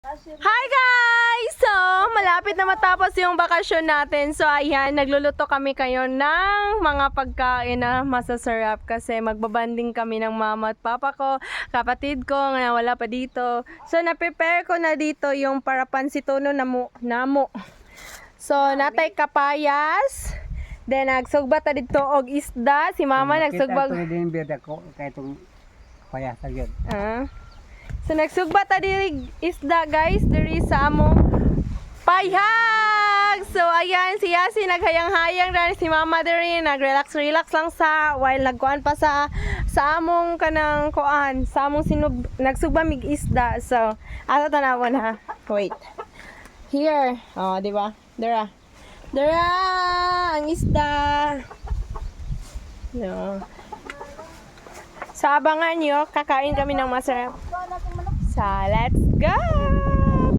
Hi guys! So, malapit na matapos yung bakasyon natin. So, ayan, nagluluto kami kayo ng mga pagkain na masasarap kasi magbabanding kami ng mama at papa ko, kapatid ko, nga wala pa dito. So, na-prepare ko na dito yung para pansitono namo. namo. So, natay kapayas. Then, nagsugba ta dito og isda. Si mama nagsugbag... Kita din biyada ko kay itong payasa yun. Ah. So nagsugba ta diri isda guys diri sa among payhag. So ayan si Yasi naghayang-hayang ra si Mama diri nagrelax relax lang sa while nagkuan pa sa sa among kanang kuan sa among sinub nagsugba mig isda. So ato tanawon ha. Wait. Here. Oh, di ba? Dara. Dara ang isda. No. So, abangan nyo. Kakain kami ng masarap. So, let's go!